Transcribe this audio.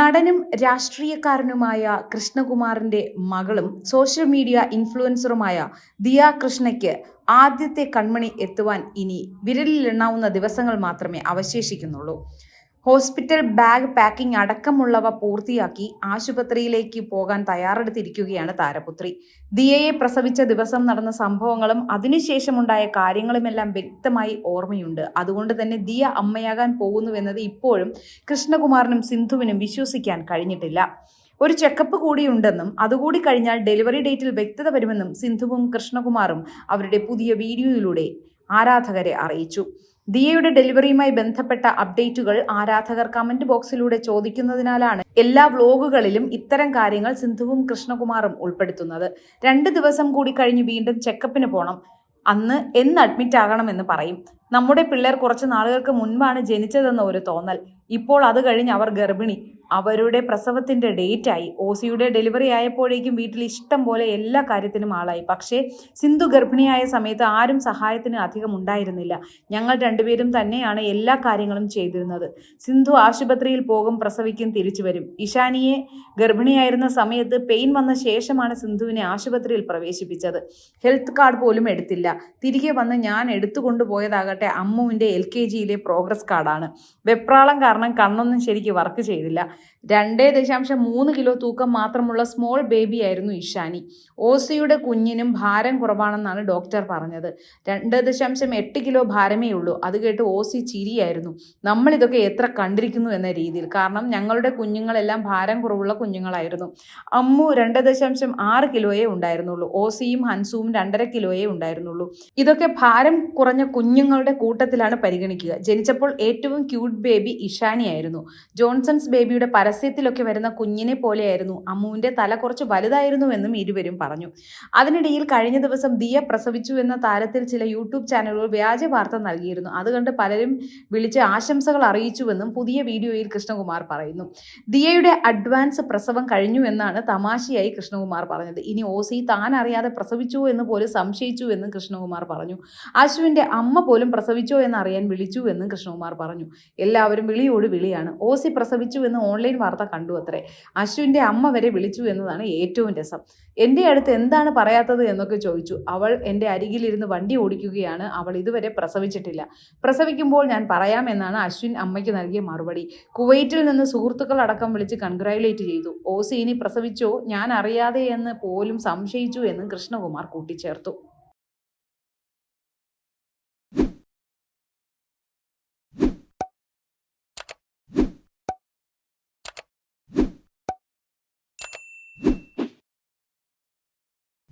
നടനും രാഷ്ട്രീയക്കാരനുമായ കൃഷ്ണകുമാറിന്റെ മകളും സോഷ്യൽ മീഡിയ ഇൻഫ്ലുവൻസറുമായ ദിയ കൃഷ്ണയ്ക്ക് ആദ്യത്തെ കൺമണി എത്തുവാൻ ഇനി വിരലിലെണ്ണാവുന്ന ദിവസങ്ങൾ മാത്രമേ അവശേഷിക്കുന്നുള്ളൂ. ഹോസ്പിറ്റൽ ബാഗ് പാക്കിംഗ് അടക്കമുള്ളവ പൂർത്തിയാക്കി ആശുപത്രിയിലേക്ക് പോകാൻ തയ്യാറെടുത്തിരിക്കുകയാണ് താരപുത്രി. ദിയയെ പ്രസവിച്ച ദിവസം നടന്ന സംഭവങ്ങളും അതിനുശേഷമുണ്ടായ കാര്യങ്ങളുമെല്ലാം വ്യക്തമായി ഓർമ്മയുണ്ട്. അതുകൊണ്ട് തന്നെ ദിയ അമ്മയാകാൻ പോകുന്നുവെന്നത് ഇപ്പോഴും കൃഷ്ണകുമാറിനും സിന്ധുവിനും വിശ്വസിക്കാൻ കഴിഞ്ഞിട്ടില്ല. ഒരു ചെക്കപ്പ് കൂടിയുണ്ടെന്നും അതുകൂടി കഴിഞ്ഞാൽ ഡെലിവറി ഡേറ്റിൽ വ്യക്തത വരുമെന്നും സിന്ധുവും കൃഷ്ണകുമാറും അവരുടെ പുതിയ വീഡിയോയിലൂടെ ആരാധകരെ അറിയിച്ചു. ദിയയുടെ ഡെലിവറിയുമായി ബന്ധപ്പെട്ട അപ്ഡേറ്റുകൾ ആരാധകർ കമന്റ് ബോക്സിലൂടെ ചോദിക്കുന്നതിനാലാണ് എല്ലാ വ്ലോഗുകളിലും ഇത്തരം കാര്യങ്ങൾ സിന്ധുവും കൃഷ്ണകുമാറും ഉൾപ്പെടുത്തുന്നത്. രണ്ട് ദിവസം കൂടി കഴിഞ്ഞ് വീണ്ടും ചെക്കപ്പിന് പോകണം അന്ന് എന്ന് അഡ്മിറ്റ് ആകണമെന്ന് പറയും. നമ്മുടെ പിള്ളേർ കുറച്ച് നാളുകൾക്ക് മുൻപാണ് ജനിച്ചതെന്ന ഒരു തോന്നൽ. ഇപ്പോൾ അത് കഴിഞ്ഞ് അവർ ഗർഭിണി. അവരുടെ പ്രസവത്തിന്റെ ഡേറ്റായി സിയുടെ ഡെലിവറി ആയപ്പോഴേക്കും വീട്ടിൽ ഇഷ്ടം പോലെ എല്ലാ കാര്യത്തിനും ആളായി. പക്ഷേ സിന്ധു ഗർഭിണിയായ സമയത്ത് ആരും സഹായത്തിന് അധികം ഉണ്ടായിരുന്നില്ല. ഞങ്ങൾ രണ്ടുപേരും തന്നെയാണ് എല്ലാ കാര്യങ്ങളും ചെയ്തിരുന്നത്. സിന്ധു ആശുപത്രിയിൽ പോകും പ്രസവിക്കും തിരിച്ചു വരും. ഇഷാനിയെ ഗർഭിണിയായിരുന്ന സമയത്ത് പെയിൻ വന്ന ശേഷമാണ് സിന്ധുവിനെ ആശുപത്രിയിൽ പ്രവേശിപ്പിച്ചത്. ഹെൽത്ത് കാർഡ് പോലും എടുത്തില്ല. തിരികെ വന്ന് ഞാൻ എടുത്തുകൊണ്ടുപോയതാകട്ടെ അമ്മുവിന്റെ എൽ കെ ജിയിലെ പ്രോഗ്രസ് കാർഡാണ് വെപ്രാളം കാരണം കണ്ണൊന്നും ശരിക്ക് വർക്ക് ചെയ്തില്ല. രണ്ടേ ദശാംശം മൂന്ന് കിലോ തൂക്കം മാത്രമുള്ള സ്മോൾ ബേബി ആയിരുന്നു ഇഷാനി. ഓസിയുടെ കുഞ്ഞിനും ഭാരം കുറവാണെന്നാണ് ഡോക്ടർ പറഞ്ഞത്. രണ്ട് ദശാംശം എട്ട് കിലോ ഭാരമേ ഉള്ളൂ. അത് കേട്ട് ഓസി ചിരിയായിരുന്നു. നമ്മളിതൊക്കെ എത്ര കണ്ടിരിക്കുന്നു എന്ന രീതിയിൽ. കാരണം ഞങ്ങളുടെ കുഞ്ഞുങ്ങളെല്ലാം ഭാരം കുറവുള്ള കുഞ്ഞുങ്ങളായിരുന്നു. അമ്മു രണ്ട് ദശാംശം ആറ് കിലോയേ ഉണ്ടായിരുന്നുള്ളൂ. ഓസിയും ഹൻസുവും രണ്ടര കിലോയേ ഉണ്ടായിരുന്നുള്ളൂ. ഇതൊക്കെ ഭാരം കുറഞ്ഞ കുഞ്ഞുങ്ങളുടെ കൂട്ടത്തിലാണ് പരിഗണിക്കുക. ജനിച്ചപ്പോൾ ഏറ്റവും ക്യൂട്ട് ബേബി ഇഷാനിയായിരുന്നു. ജോൺസൺസ് ബേബിയുടെ പരസ്യത്തിലൊക്കെ വരുന്ന കുഞ്ഞിനെ പോലെയായിരുന്നു. അമ്മുവിന്റെ തല കുറച്ച് വലുതായിരുന്നുവെന്നും ഇരുവരും പറഞ്ഞു. അതിനിടയിൽ കഴിഞ്ഞ ദിവസം ദിയ പ്രസവിച്ചു എന്ന താരത്തിൽ ചില യൂട്യൂബ് ചാനലുകൾ വ്യാജ വാർത്ത നൽകിയിരുന്നു. അത് കണ്ട് പലരും വിളിച്ച് ആശംസകൾ അറിയിച്ചുവെന്നും പുതിയ വീഡിയോയിൽ കൃഷ്ണകുമാർ പറയുന്നു. ദിയയുടെ അഡ്വാൻസ് പ്രസവം കഴിഞ്ഞു എന്നാണ് തമാശയായി കൃഷ്ണകുമാർ പറഞ്ഞത്. ഇനി ഓസി താൻ അറിയാതെ പ്രസവിച്ചു എന്ന് പോലും സംശയിച്ചു എന്നും കൃഷ്ണകുമാർ പറഞ്ഞു. അശ്വിന്റെ അമ്മ പോലും പ്രസവിച്ചോ എന്ന് അറിയാൻ വിളിച്ചു എന്നും കൃഷ്ണകുമാർ പറഞ്ഞു. എല്ലാവരും വിളിയോട് വിളിയാണ്. ഓസി പ്രസവിച്ചു എന്ന് ഓൺലൈൻ വാർത്ത കണ്ടു അത്രേ. അശ്വിന്റെ അമ്മ വരെ വിളിച്ചു എന്നതാണ് ഏറ്റവും രസം. എന്റെ അടുത്ത് എന്താണ് പറയാത്തത് എന്നൊക്കെ ചോദിച്ചു. അവൾ എന്റെ അരികിലിരുന്ന് വണ്ടി ഓടിക്കുകയാണ്. അവൾ ഇതുവരെ പ്രസവിച്ചിട്ടില്ല. പ്രസവിക്കുമ്പോൾ ഞാൻ പറയാമെന്നാണ് അശ്വിൻ അമ്മയ്ക്ക് നൽകിയ മറുപടി. കുവൈറ്റിൽ നിന്ന് സുഹൃത്തുക്കൾ അടക്കം വിളിച്ച് കൺഗ്രാറ്റുലേറ്റ് ചെയ്തു. ഓസി ഇനി പ്രസവിച്ചോ? ഞാൻ അറിയാതെ എന്ന് പോലും സംശയിച്ചു എന്നും കൃഷ്ണകുമാർ കൂട്ടിച്ചേർത്തു.